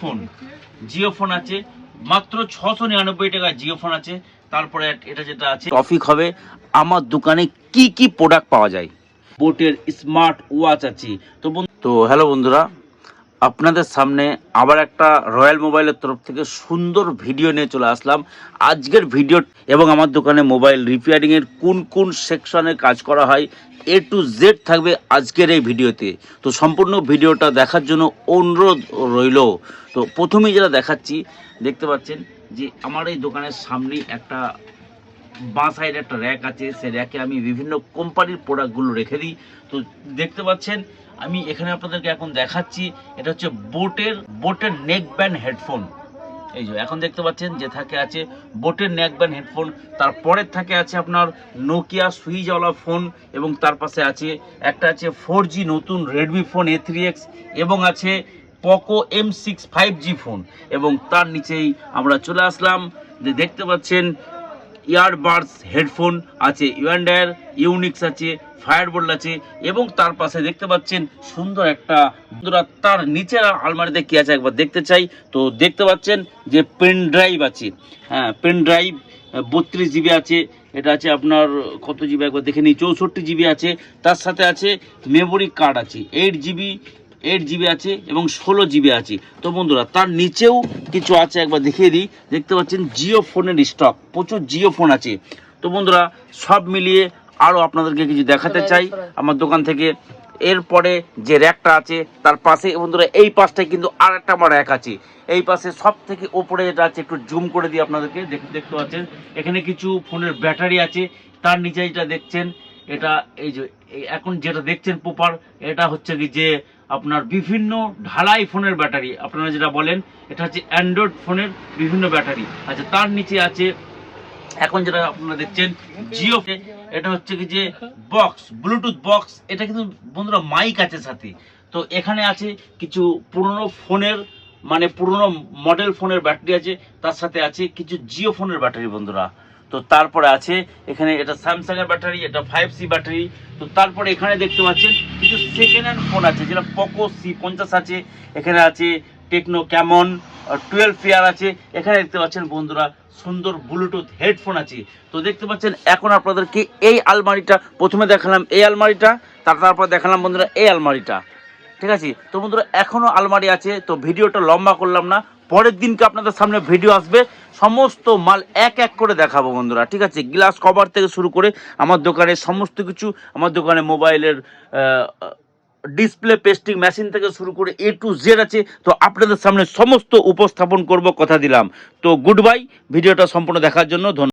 Phone. Jio phone আছে, মাত্র ছশো নিরানব্বই টাকা জিও ফোন আছে। তারপরে এটা যেটা আছে, টপিক হবে আমার দোকানে কি কি প্রোডাক্ট পাওয়া যায়। বোটের স্মার্ট ওয়াচ আছে। তো তো হ্যালো বন্ধুরা আপনাদের সামনে আবার একটা রয়্যাল মোবাইলের তরফ থেকে সুন্দর ভিডিও নিয়ে চলে আসলাম। আজকের ভিডিও এবং আমার দোকানে মোবাইল রিপেয়ারিংয়ের কোন কোন সেকশনে কাজ করা হয় এ টু জেড থাকবে আজকের এই ভিডিওতে। তো সম্পূর্ণ ভিডিওটা দেখার জন্য অনুরোধ রইল। তো প্রথমেই যেটা দেখাচ্ছি, দেখতে পাচ্ছেন যে আমার এই দোকানের সামনেই একটা বাঁ সাইডে একটা র্যাক আছে, সেই র্যাকে আমি বিভিন্ন কোম্পানির প্রোডাক্টগুলো রেখে দিই। তো দেখতে পাচ্ছেন, আমি এখানে আপনাদেরকে এখন দেখাচ্ছি, এটা হচ্ছে বোটের বোটের নেক ব্যান্ড হেডফোন এই যে, এখন দেখতে পাচ্ছেন যে থাকে আছে বোটের নেক ব্যান্ড হেডফোন তারপরের থাকে আছে আপনার নোকিয়া সুইচওয়ালা ফোন এবং তার পাশে আছে, একটা আছে ফোর নতুন Redmi phone A three X এবং আছে Poco M six five G phone এবং তার নিচেই আমরা চলে আসলাম। যে দেখতে পাচ্ছেন ইয়ারবাডস হেডফোন আছে ইউএন্ডার ইউনিক্স আছে ফায়ারবোল্ট আছে, এবং তার পাশে দেখতে পাচ্ছেন সুন্দর একটা তার নিচের আলমারিতে কী আছে একবার দেখতে চাই। তো দেখতে পাচ্ছেন যে পেন ড্রাইভ আছে। হ্যাঁ পেন ড্রাইভ বত্রিশ জিবি আছে, এটা আছে আপনার কত জিবি একবার দেখে নিই, চৌষট্টি জিবি আছে, তার সাথে আছে মেমোরি কার্ড আছে এইট জিবি এইট জিবি আছে এবং ষোলো জিবি আছে। তো বন্ধুরা, তার নিচেও কিছু আছে, একবার দেখিয়ে দিই। দেখতে পাচ্ছেন, জিও ফোনের স্টক প্রচুর জিও ফোন আছে। তো বন্ধুরা, সব মিলিয়ে আরও আপনাদেরকে কিছু দেখাতে চাই। আমার দোকান থেকে এরপরে যে র্যাকটা আছে, তার পাশে বন্ধুরা, এই পাশটায় কিন্তু আর একটা আমার র্যাক আছে। এই পাশে সব থেকে ওপরে যেটা আছে, একটু জুম করে দিই আপনাদেরকে। দেখতে পাচ্ছেন, এখানে কিছু ফোনের ব্যাটারি আছে। তার নিচে যেটা দেখছেন, এটা এই যে এখন যেটা দেখছেন প্রপার এটা হচ্ছে কি যে আপনার বিভিন্ন ঢালাই ফোনের ব্যাটারি, আপনারা যেটা বলেন, এটা হচ্ছে অ্যান্ড্রয়েড ফোনের বিভিন্ন ব্যাটারি। আচ্ছা তার নিচে আছে, এখন যেটা আপনারা দেখছেন জিও এটা হচ্ছে কি যে বক্স ব্লুটুথ বক্স এটা কিন্তু বন্ধুরা মাইক আছে সাথে। তো এখানে আছে কিছু পুরনো ফোনের মানে পুরনো মডেল ফোনের ব্যাটারি আছে, তার সাথে আছে কিছু জিও ফোনের ব্যাটারি বন্ধুরা। তো তারপরে আছে এখানে এটা স্যামসাং এর ব্যাটারি এটা ফাইভ সি ব্যাটারি তো তারপরে এখানে দেখতে পাচ্ছেন কিছু সেকেন্ড হ্যান্ড ফোন আছে যেটা পকো সি পঞ্চাশ আছে, এখানে আছে টেকনো ক্যামন টুয়েলভ ফিয়ার আছে। এখানে দেখতে পাচ্ছেন বন্ধুরা সুন্দর ব্লুটুথ হেডফোন আছে। তো দেখতে পাচ্ছেন এখন আপনাদেরকে এই আলমারিটা প্রথমে দেখালাম, এই আলমারিটা তারপর দেখালাম বন্ধুরা এই আলমারিটা। ঠিক আছে? তো বন্ধুরা এখনও আলমারি আছে, তো ভিডিওটা লম্বা করলাম না। পরের দিনকে আপনাদের সামনে ভিডিও আসবে। সমস্ত মাল এক এক করে দেখাবো বন্ধুরা, ঠিক আছে? গ্লাস কভার থেকে শুরু করে আমার দোকানে সমস্ত কিছু, আমার দোকানে মোবাইলের ডিসপ্লে, পেস্টিং মেশিন থেকে শুরু করে এ টু জেড আছে। তো আপনাদের সামনে সমস্ত উপস্থাপন করব, কথা দিলাম। তো গুড বাই, ভিডিওটা সম্পূর্ণ দেখার জন্য ধন্যবাদ।